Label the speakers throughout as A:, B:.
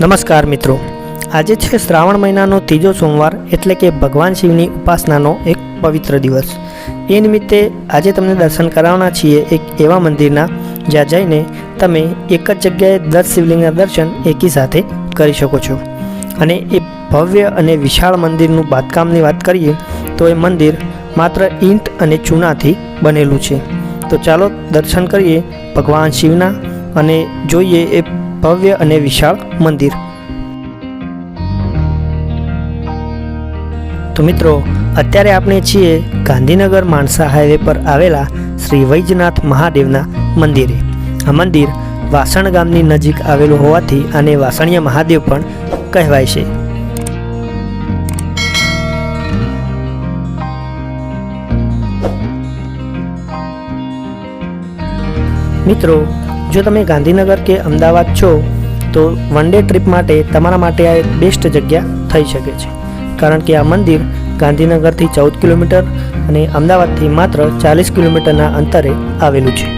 A: નમસ્કાર મિત્રો. આજે છે શ્રાવણ મહિનાનો ત્રીજો સોમવાર એટલે કે ભગવાન શિવની ઉપાસનાનો એક પવિત્ર દિવસ. એ નિમિત્તે આજે તમને દર્શન કરાવવાના છીએ એક એવા મંદિરના જ્યાં જઈને તમે એક જ જગ્યાએ દસ શિવલિંગના દર્શન એકી સાથે કરી શકો છો. અને એ ભવ્ય અને વિશાળ મંદિરનું બાંધકામની વાત કરીએ તો એ મંદિર માત્ર ઈંટ અને ચૂનાથી બનેલું છે. તો ચાલો દર્શન કરીએ ભગવાન શિવના અને જોઈએ એ ભવ્ય અને વિશાળ મંદિર. તો મિત્રો, અત્યારે આપણે છીએ ગાંધીનગર માણસા હાઈવે પર આવેલા શ્રી વૈજનાથ મહાદેવના મંદિરે. આ મંદિર વાસણ ગામની નજીક આવેલું હોવાથી આને વાસણિયા મહાદેવ પણ કહેવાય છે. મિત્રો જો તમે ગાંધીનગર કે અમદાવાદ છો, તો વન ડે ટ્રીપ માટે તમારા માટે આ બેસ્ટ જગ્યા થઈ શકે છે. કારણ કે આ મંદિર ગાંધીનગરથી ચૌદ કિલોમીટર અને અમદાવાદથી માત્ર ચાલીસ કિલોમીટરના અંતરે આવેલું છે.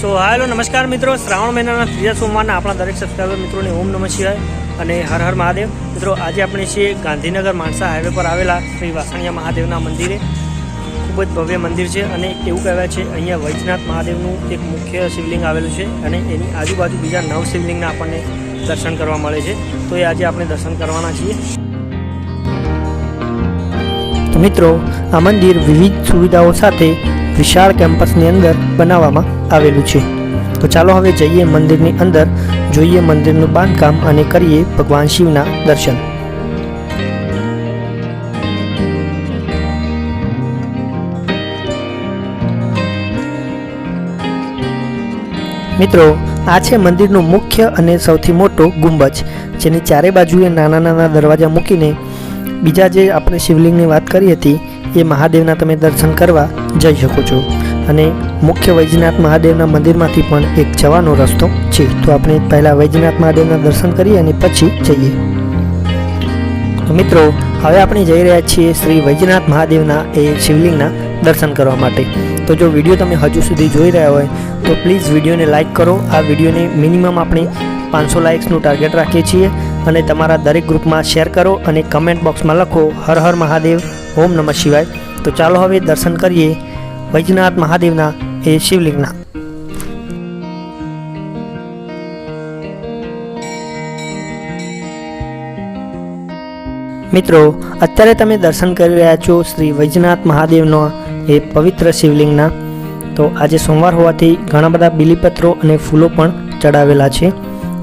A: સો હાલો, નમસ્કાર મિત્રો. શ્રાવણ મહિનાના ત્રીજા સોમવારના આપણા દરેક સબસ્ક્રાઈબર મિત્રોને ઓમ નમઃ શિવાય. અને હર હર મહાદેવ. મિત્રો, આજે આપણે છીએ ગાંધીનગર માણસા હાઈવે પર આવેલા શ્રી વાસણિયા મહાદેવના મંદિરે. ખૂબ જ ભવ્ય મંદિર છે અને એવું કહેવાય છે, અહીંયા વૈજનાથ મહાદેવનું એક મુખ્ય શિવલિંગ આવેલું છે અને એની આજુબાજુ બીજા નવ શિવલિંગના આપણને દર્શન કરવા મળે છે. તો એ આજે આપણે દર્શન કરવાના છીએ. મિત્રો, આ મંદિર વિવિધ સુવિધાઓ સાથે વિશાળ કેમ્પસની અંદર બનાવવામાં આવેલું છે. તો ચાલો હવે જઈએ મંદિરની અંદર, જોઈએ મંદિરનું બાંધકામ અને કરીએ ભગવાન શિવના દર્શન. મિત્રો, આ છે મંદિરનું મુખ્ય અને સૌથી મોટો ગુંબજ, જેની ચારે બાજુએ નાના નાના દરવાજા મૂકીને બીજા જે આપણે શિવલિંગની વાત કરી હતી, એ મહાદેવના તમે દર્શન કરવા જઈ શકો છો. અને મુખ્ય વૈજનાથ મહાદેવના મંદિરમાંથી પણ એક જવાનો રસ્તો છે. તો આપણે પહેલાં વૈજનાથ મહાદેવના દર્શન કરીએ અને પછી જઈએ. મિત્રો, હવે આપણે જઈ રહ્યા છીએ શ્રી વૈજનાથ મહાદેવના એ શિવલિંગના દર્શન કરવા માટે. તો જો વીડિયો તમે હજુ સુધી જોઈ રહ્યા હોય, તો પ્લીઝ વિડીયોને લાઇક કરો. આ વિડીયોને મિનિમમ આપણે પાંચસો લાઇક્સનું ટાર્ગેટ રાખીએ છીએ અને તમારા દરેક ગ્રુપમાં શેર કરો અને કમેન્ટ બોક્સમાં લખો, હર હર મહાદેવ, ઓમ નમઃ શિવાય. તો ચાલો હવે દર્શન કરીએ વૈજનાથ મહાદેવના એ શિવલિંગના. મિત્રો, અત્યારે તમે દર્શન કરી રહ્યા છો શ્રી વૈજનાથ મહાદેવના એ પવિત્ર શિવલિંગના. તો આજે સોમવાર હોવાથી ઘણા બધા બીલીપત્રો અને ફૂલો પણ ચડાવેલા છે.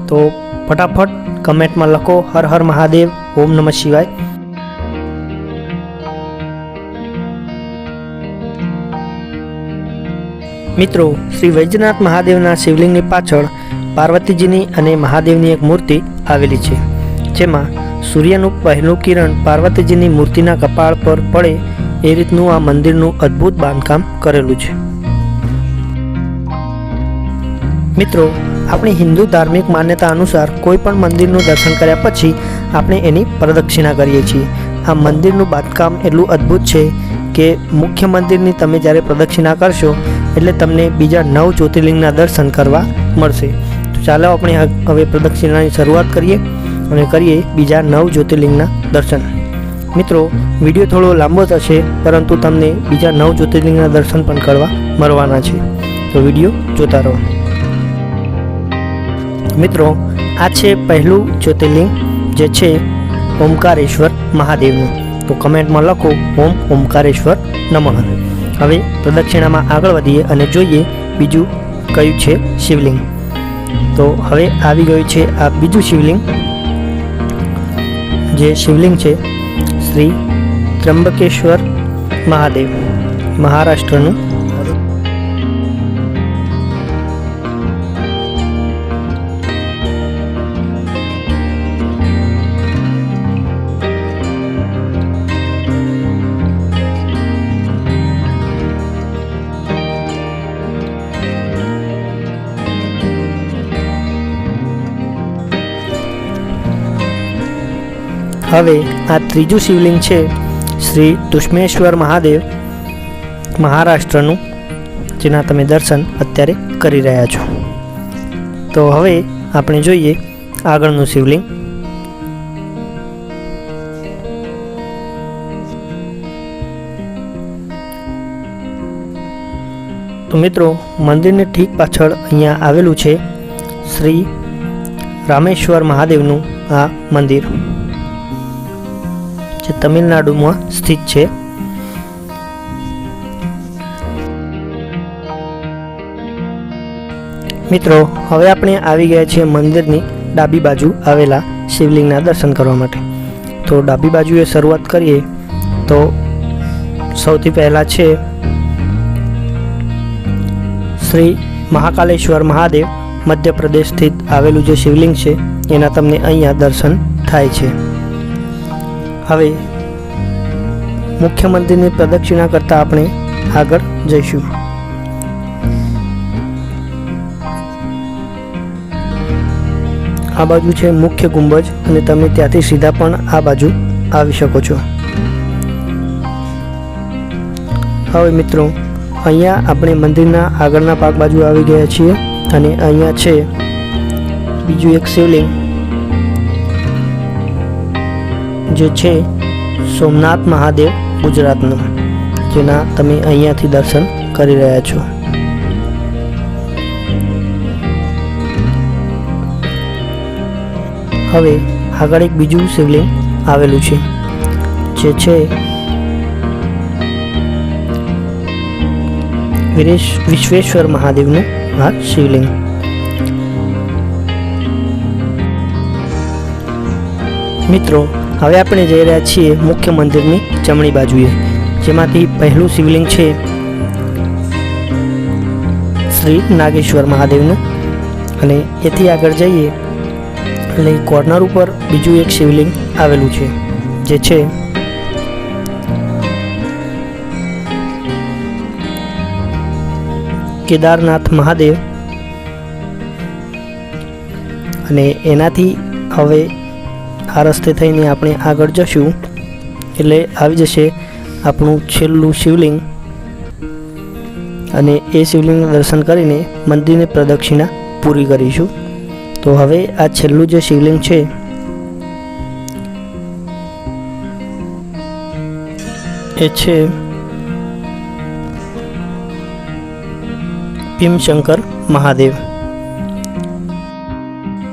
A: તો ફટાફટ કમેન્ટમાં લખો, હર હર મહાદેવ, ઓમ નમઃ શિવાય. મિત્રો, શ્રી વૈજનાથ મહાદેવના શિવલિંગની પાછળ પાર્વતીજીની અને મહાદેવની એક મૂર્તિ આવેલી છે, જેમાં સૂર્યનું પહેલું કિરણ પાર્વતીજીની મૂર્તિના કપાળ પર પડે એ રીતનું આ મંદિરનું અદ્ભુત બાંધકામ કરેલું છે. મિત્રો, આપણી હિન્દુ ધાર્મિક માન્યતા અનુસાર કોઈ પણ મંદિરનું દર્શન કર્યા પછી આપણે એની પ્રદક્ષિણા કરીએ છીએ. આ મંદિરનું બાંધકામ એટલું અદ્ભુત છે કે મુખ્ય મંદિરની તમે જ્યારે પ્રદક્ષિણા કરશો, એટલે તમને બીજા નવ જ્યોતિર્લિંગના દર્શન કરવા મળશે. તો ચાલો આપણે હવે પ્રદક્ષિણાની શરૂઆત કરીએ અને કરીએ બીજા નવ જ્યોતિર્લિંગના દર્શન. મિત્રો, વીડિયો થોડો લાંબો થશે પરંતુ તમને બીજા નવ જ્યોતિર્લિંગના દર્શન પણ કરવા મળવાના છે. તો વીડિયો જોતા રહો. મિત્રો, આ છે પહેલું જ્યોતિર્લિંગ, જે છે ઓમકારેશ્વર મહાદેવનું. તો કમેન્ટમાં લખો, ઓમ ઓમકારેશ્વર નમઃ. હવે પ્રદક્ષિણામાં આગળ વધીએ અને જોઈએ બીજું કયું છે શિવલિંગ. તો હવે આવી ગયું છે આ બીજું શિવલિંગ, જે શિવલિંગ છે શ્રી ત્રંબકેશ્વર મહાદેવ, મહારાષ્ટ્રનું હવે આ ત્રીજું શિવલિંગ છે શ્રી દુષ્મેશ્વર મહાદેવ મહારાષ્ટ્રનું, જેના તમે દર્શન અત્યારે કરી રહ્યા છો. તો હવે આપણે જોઈએ આગળનું શિવલિંગ. તો મિત્રો, મંદિરને ઠીક પાછળ અહીંયા આવેલું છે શ્રી રામેશ્વર મહાદેવનું આ મંદિર. જે તમિલનાડુમાં સ્થિત છે. મિત્રો, હવે આપણે આવી ગયા છીએ મંદિરની ડાબી બાજુ આવેલા શિવલિંગના દર્શન કરવા માટે. તો ડાબી બાજુએ શરૂઆત કરીએ, તો સૌથી પહેલાં છે શ્રી મહાકાલેશ્વર મહાદેવ મધ્યપ્રદેશ સ્થિત આવેલું જે શિવલિંગ છે, એના તમને અહીંયા દર્શન થાય છે. હવે મુખ્ય મંદિરની પ્રદક્ષિણા કરતાં આપણે આગળ જઈશું. આ બાજુ છે મુખ્ય ગુંબજ અને તમે ત્યાંથી સીધા પણ આ બાજુ આવી શકો છો. હવે મિત્રો, અહીંયા આપણે મંદિરના આગળના ભાગ બાજુ આવી ગયા છીએ અને અહીંયા છે બીજું એક શિવલિંગ. જે છે સોમનાથ મહાદેવ ગુજરાતનું, જેના તમે અહીંયાથી દર્શન કરી રહ્યા છો. હવે આગળ એક બીજું શિવલિંગ આવેલું છે, જે છે વિરેશ, વિશ્વેશ્વર મહાદેવનું આ શિવલિંગ. મિત્રો હવે આપણે જઈ રહ્યા છીએ મુખ્ય મંદિરની જમણી બાજુએ, જેમાંથી પહેલું શિવલિંગ છે શ્રી નાગેશ્વર મહાદેવનું. અને એથી આગળ જઈએ, એટલે કોર્નર ઉપર બીજું એક શિવલિંગ આવેલું છે, જે છે કેદારનાથ મહાદેવ. અને એનાથી હવે આ રસ્તે થઈને આપણે આગળ જશું. એટલે આવી જશે આપણું છેલ્લું શિવલિંગ. અને એ શિવલિંગનું દર્શન કરીને મંદિરની પ્રદક્ષિણા પૂરી કરીશું. તો હવે આ છેલ્લું જે શિવલિંગ છે, એ છે ભીમશંકર મહાદેવ.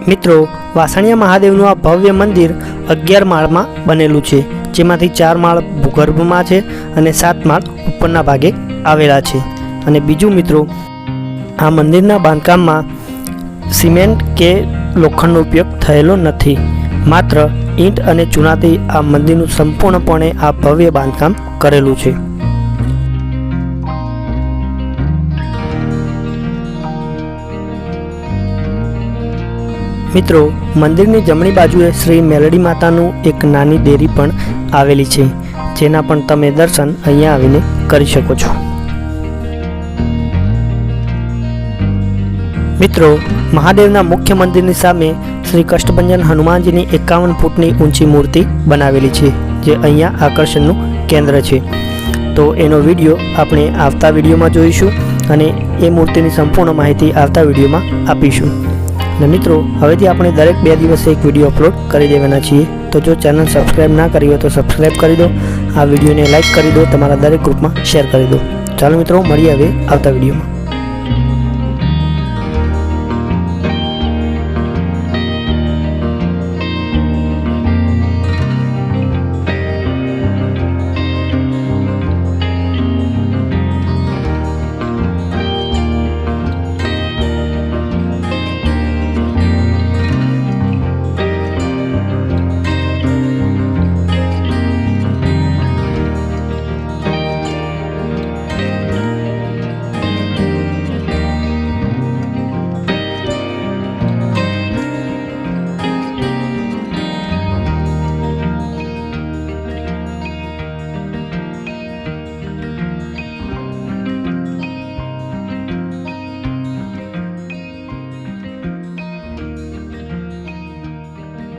A: મિત્રો, વાસણિયા મહાદેવનું આ ભવ્ય મંદિર અગિયાર માળમાં બનેલું છે, જેમાંથી ચાર માળ ભૂગર્ભમાં છે અને સાત માળ ઉપરના ભાગે આવેલા છે. અને બીજું મિત્રો, આ મંદિરના બાંધકામમાં સિમેન્ટ કે લોખંડનો ઉપયોગ થયેલો નથી. માત્ર ઈંટ અને ચૂનાથી આ મંદિરનું સંપૂર્ણપણે આ ભવ્ય બાંધકામ કરેલું છે. મિત્રો, મંદિરની જમણી બાજુએ શ્રી મેલડી માતાનું એક નાની ડેરી પણ આવેલી છે, જેના પણ તમે દર્શન અહીંયા આવીને કરી શકો છો. મિત્રો, મહાદેવના મુખ્ય મંદિરની સામે શ્રી કષ્ટભંજન હનુમાનજીની એકાવન ફૂટની ઊંચી મૂર્તિ બનાવેલી છે, જે અહીંયા આકર્ષણનું કેન્દ્ર છે. તો એનો વીડિયો આપણે આવતા વિડીયોમાં જોઈશું અને એ મૂર્તિની સંપૂર્ણ માહિતી આવતા વિડીયોમાં આપીશું. અને મિત્રો, હવેથી આપણે દરેક બે દિવસે એક વીડિયો અપલોડ કરી દેવાના છીએ. તો જો ચેનલ સબસ્ક્રાઈબ ના કરી હોય તો સબસ્ક્રાઈબ કરી દો. આ વિડીયોને લાઇક કરી દો, તમારા દરેક ગ્રુપમાં શેર કરી દો. ચાલો મિત્રો, મળીએ હવે આવતા વિડીયોમાં